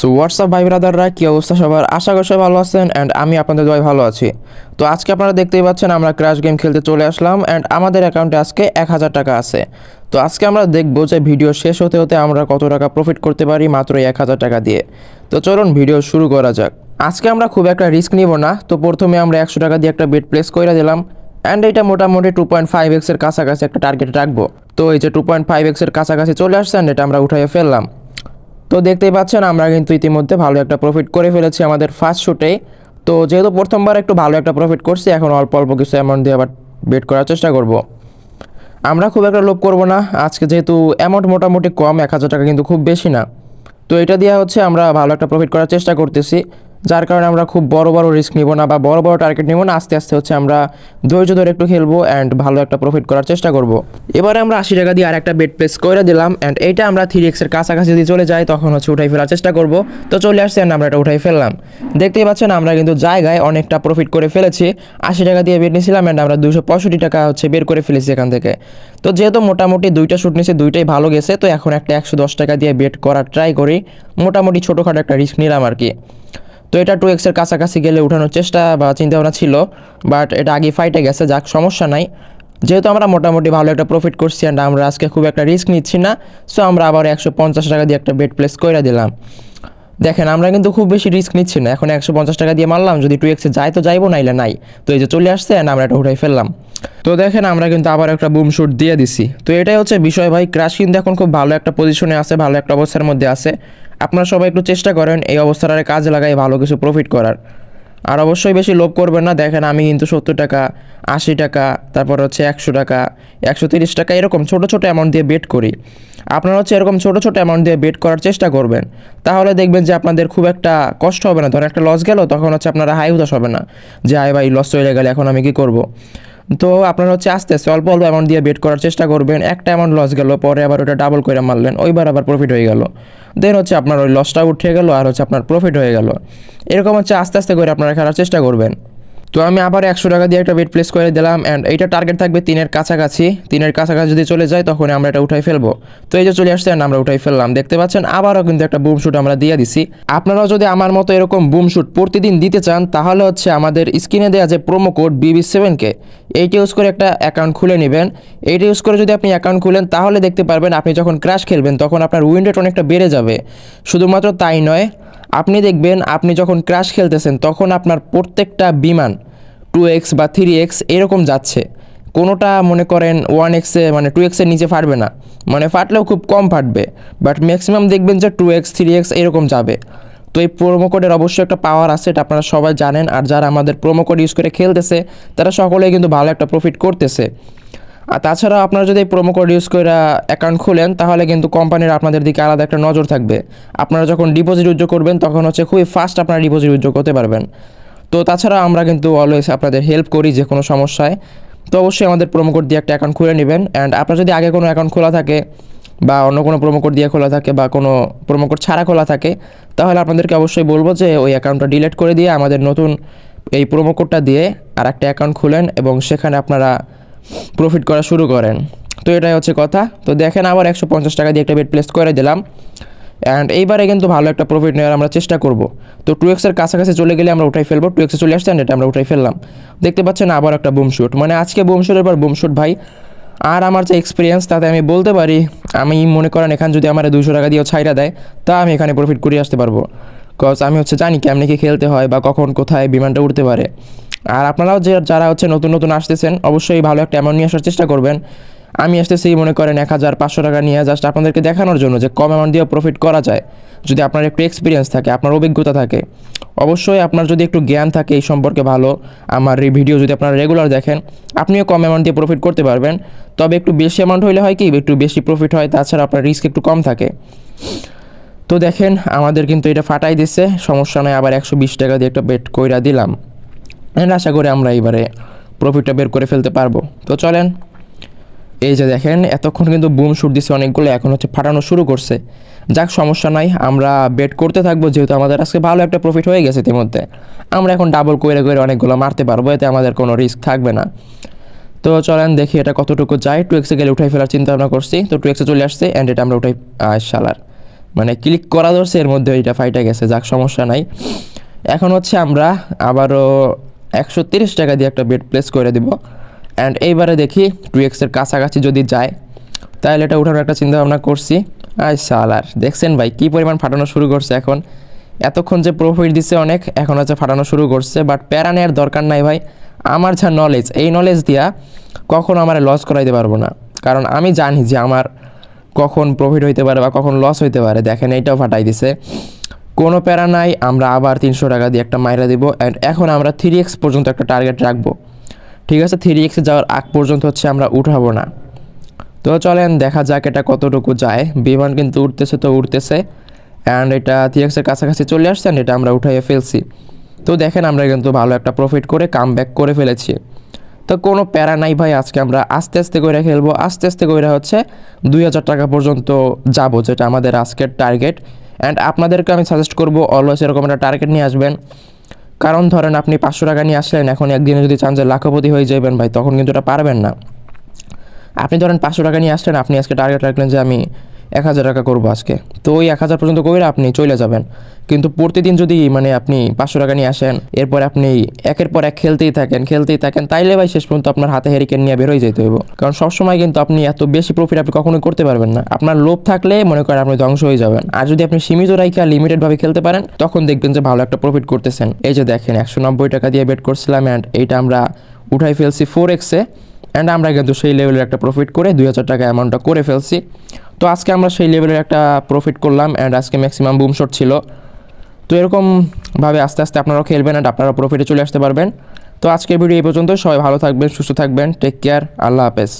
So WhatsApp ভাই ব্রাদাররা? কী অবস্থা সবার? আশা করি ভালো আছেন অ্যান্ড আমি আপনাদের দয় ভালো আছি। তো আজকে আপনারা দেখতেই পাচ্ছেন, আমরা ক্র্যাশ গেম খেলতে চলে আসলাম অ্যান্ড আমাদের অ্যাকাউন্টে আজকে এক হাজার টাকা আছে। তো আজকে আমরা দেখব যে ভিডিও শেষ হতে হতে আমরা কত টাকা প্রফিট করতে পারি মাত্র এক হাজার টাকা দিয়ে। তো চলুন ভিডিও শুরু করা যাক। আজকে আমরা খুব একটা রিস্ক নিব না। তো প্রথমে আমরা একশো টাকা দিয়ে একটা বেড প্লেস করে দিলাম অ্যান্ড এটা মোটামুটি টু পয়েন্ট ফাইভ এক্সের কাছাকাছি একটা টার্গেট রাখব। তো এই যে টু পয়েন্ট ফাইভ এক্সের কাছাকাছি চলে আসছে অ্যান্ড এটা আমরা উঠাইয়ে ফেললাম। তো দেখতেই পাচ্ছেন, আমরা কিন্তু ইতিমধ্যে ভালো একটা প্রফিট করে ফেলেছি আমাদের ফার্স্ট শুটে তো যেহেতু প্রথমবার একটু ভালো একটা প্রফিট করছি, এখন অল্প অল্প কিছু অ্যামাউন্ট দিয়ে আবার বেট করার চেষ্টা করব। আমরা খুব একটা লোভ করব না, আজকে যেহেতু অ্যামাউন্ট মোটামুটি কম, এক হাজার টাকা কিন্তু খুব বেশি না। তো এটা দিয়ে হচ্ছে আমরা ভালো একটা প্রফিট করার চেষ্টা করতেছি। যার কারণে আমরা খুব বড় বড় রিস্ক নিব না বা বড় বড় টার্গেট নিব না, আস্তে আস্তে হচ্ছে আমরা ধৈর্য ধরে একটু খেলব অ্যান্ড ভালো একটা প্রফিট করার চেষ্টা করব। এবারে আমরা আশি টাকা দিয়ে আর একটা বেড প্লেস করে দিলাম অ্যান্ড এইটা আমরা থ্রি এক্সের কাছাকাছি যদি চলে যাই তখন হচ্ছে উঠাই ফেলার চেষ্টা করব। তো চলে আসছে আমরা এটা উঠাই ফেললাম। দেখতেই পাচ্ছেন আমরা কিন্তু জায়গায় অনেকটা প্রফিট করে ফেলেছি। আশি টাকা দিয়ে বেড নিয়েছিলাম অ্যান্ড আমরা দুশো পঁয়ষট্টি টাকা হচ্ছে বের করে ফেলেছি এখান থেকে। তো যেহেতু মোটামুটি দুইটা শ্যুট নিয়েছি দুইটাই ভালো গেছে, তো এখন একটা একশো দশ টাকা দিয়ে বেট করার ট্রাই করি। মোটামুটি ছোটোখাটো একটা রিস্ক নিলাম আর কি। তো এটা টু এক্সের কাছাকাছি গেলে উঠানোর চেষ্টা বা চিন্তাভাবনা ছিল বাট এটা আগে ফাইটে গেছে, যাক, সমস্যা নাই। যেহেতু আমরা মোটামুটি ভালো একটা প্রফিট করছি অ্যান্ড আমরা আজকে খুব একটা রিস্ক নিচ্ছি না সো আমরা আবার একশো পঞ্চাশ টাকা দিয়ে একটা বেড প্লেস করে দিলাম। দেখেন, আমরা কিন্তু খুব বেশি রিস্ক নিচ্ছি না, এখন একশো পঞ্চাশ টাকা দিয়ে মারলাম, যদি টু এক্সে যায় তো যাইবো, নাইলে নাই। তো এই যে চলে আসছে অ্যান্ড আমরা এটা উঠাই ফেললাম। তো দেখেন, আমরা কিন্তু আবার একটা বুম শুট দিয়ে দিছি। তো এটাই হচ্ছে বিষয় ভাই ক্রাশ কিন্তু এখন খুব ভালো একটা পজিশনে আছে, ভালো একটা অবস্থার মধ্যে আছে। আপনারা সবাই একটু চেষ্টা করেন এই অবস্থাটারে কাজে লাগাই ভালো কিছু প্রফিট করার। আর অবশ্যই বেশি লোভ করবেন না। দেখেন আমি কিন্তু সত্তর টাকা, আশি টাকা, তারপর হচ্ছে একশো টাকা, একশো তিরিশ টাকা এরকম ছোটো ছোটো অ্যামাউন্ট দিয়ে বেট করি। আপনারা হচ্ছে এরকম ছোটো ছোটো অ্যামাউন্ট দিয়ে বেট করার চেষ্টা করবেন। তাহলে দেখবেন যে আপনাদের খুব একটা কষ্ট হবে না। ধরেন একটা লস গেল, তখন হচ্ছে আপনারা হাই উদাস হবে না। যে হাই ভাই লস চলে গেলে, এখন আমি কী করব? তো আপনারা হচ্ছে আস্তে আস্তে অল্প অল্প অ্যামাউন্ট দিয়ে বেট করার চেষ্টা করবেন। একটা অ্যামাউন্ট লস গেল, পরে আবার ওটা ডাবল করে মারলেন, ওইবার আবার প্রফিট হয়ে গেল। দেন হচ্ছে আপনার ওই লসটা উঠে গেল আর হচ্ছে আপনার প্রফিট হয়ে গেল। এরকম হচ্ছে আস্তে আস্তে করে আপনারা খেলার চেষ্টা করবেন। তো আমি আবার একশো টাকা দিয়ে একটা বেড প্লেস করে দিলাম অ্যান্ড এইটা টার্গেট থাকবে তিনের কাছাকাছি। তিনের কাছাকাছি যদি চলে যায় তখন আমরা এটা উঠাই ফেলব। তো এই যে চলে আসছে and আমরা উঠাই ফেললাম। দেখতে পাচ্ছেন আবারও কিন্তু একটা বুম শুট আমরা দিয়ে দিছি। আপনারাও যদি আমার মতো এরকম বুম শুট প্রতিদিন দিতে চান, তাহলে হচ্ছে আমাদের স্ক্রিনে দেওয়া যে প্রোমো কোড বিবি সেভেনকে এইটি ইউজ করে একটা অ্যাকাউন্ট খুলে নেবেন। এইটি ইউজ করে যদি আপনি অ্যাকাউন্ট খুলেন, তাহলে দেখতে পারবেন আপনি যখন ক্র্যাশ খেলবেন, তখন আপনার উইন রেট অনেকটা বেড়ে যাবে। শুধুমাত্র তাই নয় আপনি দেখবেন আপনি যখন ক্র্যাশ খেলতেছেন, তখন আপনার প্রত্যেকটা বিমান টু এক্স বা থ্রি এক্স এরকম যাচ্ছে। কোনোটা মনে করেন ওয়ান এক্সে মানে টু এক্সের নিচে ফাটবে না। মানে ফাটলেও খুব কম ফাটবে বাট ম্যাক্সিমাম দেখবেন যে টু এক্স থ্রি এক্স এরকম যাবে। তো এই প্রোমো কোডের অবশ্যই একটা পাওয়ার আছে, এটা আপনারা সবাই জানেন। আর যারা আমাদের প্রোমো কোড ইউজ করে খেলতেছে, তারা সকলেই কিন্তু ভালো একটা প্রফিট করতেছে। আর তাছাড়া আপনারা যদি প্রোমো কোড ইউজ করে অ্যাকাউন্ট খুলেন, তাহলে কিন্তু কোম্পানির আপনাদের দিকে আলাদা একটা নজর থাকবে। আপনারা যখন ডিপোজিট উদ্যোগ করবেন, তখন হচ্ছে খুবই ফাস্ট আপনারা ডিপোজিট উদ্যোগ করতে পারবেন। তো তাছাড়া আমরা কিন্তু অলওয়েজ আপনাদের হেল্প করি যে কোনো সমস্যায়। তো অবশ্যই আমাদের প্রোমো কোড দিয়ে একটা অ্যাকাউন্ট খুলে নেবেন। অ্যান্ড আপনার যদি আগে কোনো অ্যাকাউন্ট খোলা থাকে বা অন্য কোনো প্রোমো কোড দিয়ে খোলা থাকে বা কোনো প্রোমো কোড ছাড়া খোলা থাকে, তাহলে আপনাদেরকে অবশ্যই বলব যে ওই অ্যাকাউন্টটা ডিলিট করে দিয়ে আমাদের নতুন এই প্রোমো কোডটা দিয়ে আর একটা অ্যাকাউন্ট খুলেন এবং সেখানে আপনারা প্রফিট করা শুরু করেন। তো এটাই হচ্ছে কথা। তো দেখেন আবার একশো পঞ্চাশ টাকা দিয়ে একটা বেড প্লেস করে দিলাম। অ্যান্ড এইবারে কিন্তু ভালো একটা প্রফিট নেওয়ার আমরা চেষ্টা করব। তো টু এক্সের কাছাকাছি চলে গেলে আমরা উঠাই ফেলব। টু এক্সে চলে আসছে এটা আমরা উঠাই ফেললাম। দেখতে পাচ্ছেন আবার একটা বুম শুট মানে আজকে বুম শুটের পর বুম শুট ভাই। আর আমার যে এক্সপিরিয়েন্স তাতে আমি বলতে পারি, আমি মনে করেন এখানে যদি আমার দুশো টাকা দিয়েও ছাইরা দেয়, তা আমি এখানে প্রফিট করে আসতে পারব। কজ আমি হচ্ছে জানি কেমনি কি খেলতে হয় বা কখন কোথায় বিমানটা উঠতে পারে। আর আপনারাও যে যারা হচ্ছে নতুন নতুন আসতেছেন, অবশ্যই ভালো একটা অ্যামাউন্ট নিয়ে আসার চেষ্টা করবেন। আমি আসতেছি, মনে করেন, এক হাজার পাঁচশো টাকা নিয়ে জাস্ট আপনাদেরকে দেখানোর জন্য যে কম অ্যামাউন্ট দিয়েও প্রফিট করা যায়। যদি আপনার একটু এক্সপিরিয়েন্স থাকে, আপনার অভিজ্ঞতা থাকে, অবশ্যই আপনার যদি একটু জ্ঞান থাকে এই সম্পর্কে ভালো, আমার এই ভিডিও যদি আপনারা রেগুলার দেখেন, আপনিও কম অ্যামাউন্ট দিয়ে প্রফিট করতে পারবেন। তবে একটু বেশি অ্যামাউন্ট হলে হয় কি, একটু বেশি প্রফিট হয়, তাছাড়া আপনার রিস্ক একটু কম থাকে। তো দেখেন, আমাদের কিন্তু এটা ফাটাই দিচ্ছে, সমস্যা নয় আবার একশো বিশ টাকা দিয়ে একটা বেট কইরা দিলাম। And আশা করি আমরা এবারে প্রফিটটা বের করে ফেলতে পারব। তো চলেন, এই যে দেখেন, এতক্ষণ কিন্তু বুম শুট দিছে অনেকগুলো, এখন হচ্ছে ফাটানো শুরু করছে। যাক, সমস্যা নাই, আমরা বেট করতে থাকব, যেহেতু আমাদের আজকে ভালো একটা প্রফিট হয়ে গেছে ইতিমধ্যে। আমরা এখন ডাবল করে করে অনেকগুলো মারতে পারব, এতে আমাদের কোনো রিস্ক থাকবে না। তো চলেন, দেখি এটা কতটুকু যায়। টু এক্সে গেলে উঠাই ফেলার চিন্তা ভাবনা করছি। তো টু এক্সে চলে আসছে অ্যান্ড এটা আমরা উঠাই সালার মানে ক্লিক করা ধরছে, এর মধ্যে এটা ফাইটা গেছে, যাক, সমস্যা নাই। এখন হচ্ছে আমরা আবারও একশো তিরিশ টাকা দিয়ে একটা বেড প্লেস করে দিব। অ্যান্ড এইবারে দেখি টু এক্সের কাছাকাছি যদি যায়, তাহলে এটা উঠানোর একটা চিন্তা ভাবনা করছি। আই সালার, দেখছেন ভাই কী পরিমাণ ফাটানো শুরু করছে এখন। এতক্ষণ যে প্রফিট দিছে অনেক, এখন হচ্ছে ফাটানো শুরু করছে। বাট প্যারা নেওয়ার দরকার নাই ভাই। আমার যা নলেজ এই নলেজ দিয়া কখনো আমার লস করাইতে পারব না। কারণ আমি জানি যে আমার কখন প্রফিট হইতে পারে বা কখন লস হইতে পারে। দেখেন এইটাও ফাটাই দিছে। কোনো প্যারা নাই, আমরা আবার তিনশো টাকা দিয়ে একটা মাইরা দিব অ্যান্ড এখন আমরা থ্রি এক্স পর্যন্ত একটা টার্গেট রাখব। ঠিক আছে থ্রি এক্সে যাওয়ার আগ পর্যন্ত হচ্ছে আমরা উঠাবো না। তো চলেন, দেখা যাক এটা কতটুকু যায়। বিমান কিন্তু উঠতেছে তো উঠতেছে অ্যান্ড এটা থ্রি এক্সের কাছাকাছি চলে আসছে, and এটা আমরা উঠাইয়ে ফেলছি। তো দেখেন, আমরা কিন্তু ভালো একটা প্রফিট করে কাম করে ফেলেছি। তো কোনো প্যারা নাই ভাই, আজকে আমরা আস্তে আস্তে করে খেলব। আস্তে আস্তে করে হচ্ছে দুই হাজার টাকা পর্যন্ত যাব, যেটা আমাদের আজকের টার্গেট অ্যান্ড আপনাদেরকে আমি সাজেস্ট করব অলওয়েজ এরকম একটা টার্গেট নিয়ে আসবেন। কারণ ধরেন আপনি পাঁচশো টাকা নিয়ে আসলেন, এখন একদিনে যদি চান যে লাখপতি হয়ে যাবেন ভাই, তখন কিন্তু এটা পারবেন না। আপনি ধরেন পাঁচশো টাকা নিয়ে আসলেন, আপনি আজকে টার্গেট রাখলেন যে আমি এক হাজার টাকা করব আজকে। তো ওই এক হাজার পর্যন্ত করে আপনি চলে যাবেন। কিন্তু প্রতিদিন যদি মানে আপনি পাঁচশো টাকা নিয়ে আসেন, এরপর আপনি একের পর এক খেলতেই থাকেন খেলতেই থাকেন, তাইলে ভাই শেষ পর্যন্ত আপনার হাতে হেরিকেন নিয়ে বেরোয় যেতে হইব। কারণ সবসময় কিন্তু আপনি এত বেশি প্রফিট আপনি কখনোই করতে পারবেন না। আপনার লোভ থাকলে মনে করেন আপনি ধ্বংস হয়ে যাবেন। আর যদি আপনি সীমিত রাইখা লিমিটেডভাবে খেলতে পারেন, তখন দেখবেন যে ভালো একটা প্রফিট করতেছেন। এই যে দেখেন, একশো নব্বই টাকা দিয়ে বেট করছিলাম অ্যান্ড এইটা আমরা উঠাই ফেলছি ফোর এক্সে অ্যান্ড আমরা কিন্তু সেই লেভেলের একটা প্রফিট করে দুই হাজার টাকা অ্যামাউন্টটা করে ফেলছি। তো আজকে আমরা সেই লেভেলের একটা প্রফিট করলাম অ্যান্ড আজকে ম্যাক্সিমাম বুম শট ছিল। তো এরকমভাবে আস্তে আস্তে আপনারাও খেলবেন অ্যান্ড আপনারা প্রফিটে চলে আসতে পারবেন। তো আজকের ভিডিও এই পর্যন্ত সবাই ভালো থাকবেন, সুস্থ থাকবেন। টেক কেয়ার আল্লাহ হাফেজ।